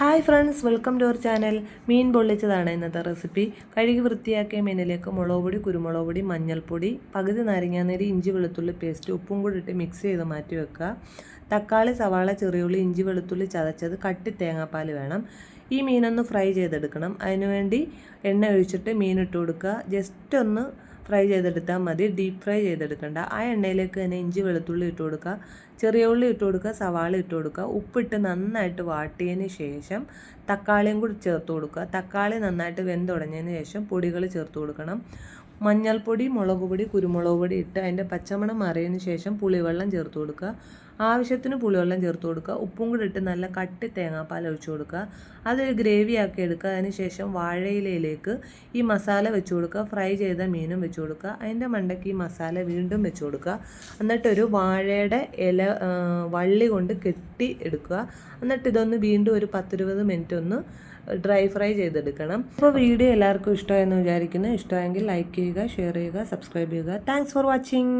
Hi friends welcome to our channel. മീൻ പൊള്ളിച്ചതാണ് ഇന്നത്തെ recipe. കഴുകി വൃത്തിയാക്കിയ മീനിലേക്ക് മുളക് പൊടി കുരുമുളക് പൊടി മഞ്ഞൾപ്പൊടി പകുതി നാരങ്ങാനീര് ഇഞ്ചി വെളുത്തുള്ളി പേസ്റ്റ് ഉപ്പും കൂടി ഇട്ട് മിക്സ് ചെയ്ത് മാറ്റി വെക്കുക. തക്കാളി സവാള ചെറിയുള്ളി ഇഞ്ചി വെളുത്തുള്ളി ചതച്ചത് കട്ടി തേങ്ങാപ്പാൽ വേണം. ഈ മീനൊന്ന് ഫ്രൈ ചെയ്തെടുക്കണം. അതിനുവേണ്ടി എണ്ണ ഒഴിച്ചിട്ട് മീൻ ഇട്ട് കൊടുക്കുക. ജസ്റ്റ് ഒന്ന് ഫ്രൈ ചെയ്തെടുത്താൽ മതി. ഡീപ്പ് ഫ്രൈ ചെയ്തെടുക്കണ്ട. ആ എണ്ണയിലേക്ക് തന്നെ ഇഞ്ചി വെളുത്തുള്ളി ഇട്ട് കൊടുക്കുക. ചെറിയ ഉള്ളി ഇട്ട് കൊടുക്കുക. സവാള ഇട്ട് കൊടുക്കുക. ഉപ്പിട്ട് നന്നായിട്ട് വാട്ടിയതിന് ശേഷം തക്കാളിയും കൂടി ചേർത്ത് കൊടുക്കുക. തക്കാളി നന്നായിട്ട് വെന്തുടഞ്ഞതിന് ശേഷം പൊടികൾ ചേർത്ത് കൊടുക്കണം. മഞ്ഞൾപ്പൊടി മുളക് പൊടി കുരുമുളക് പൊടി ഇട്ട് അതിന്റെ പച്ചമണം മാറിയതിന് ശേഷം പുളിവെള്ളം ചേർത്ത് കൊടുക്കുക. ആവശ്യത്തിന് പുളിവെള്ളം ചേർത്ത് കൊടുക്കുക. ഉപ്പും കൂടി ഇട്ട് നല്ല കട്ടി തേങ്ങാപ്പാൽ ഒഴിച്ചു കൊടുക്കുക. അതൊരു ഗ്രേവി ആക്കി എടുക്കുക. അതിന് ശേഷം വാഴയിലയിലേക്ക് ഈ മസാല വെച്ച് കൊടുക്കുക. ഫ്രൈ ചെയ്ത മീനും വെച്ച് കൊടുക്കുക. അതിന്റെ മണ്ടയ്ക്ക് ഈ മസാല വീണ്ടും വെച്ച് കൊടുക്കുക. എന്നിട്ടൊരു വാഴയുടെ ഇല വള്ളി കൊണ്ട് കെട്ടി എടുക്കുക. എന്നിട്ട് ഇതൊന്ന് വീണ്ടും ഒരു പത്തിരുപത് മിനിറ്റ് ഒന്ന് ഡ്രൈ ഫ്രൈ ചെയ്തെടുക്കണം. അപ്പോൾ വീഡിയോ എല്ലാവർക്കും ഇഷ്ടമായെന്ന് വിചാരിക്കുന്നു. ഇഷ്ടമായെങ്കിൽ ലൈക്ക് ചെയ്യുക ഷെയർ ചെയ്യുക സബ്സ്ക്രൈബ് ചെയ്യുക. Thanks for watching.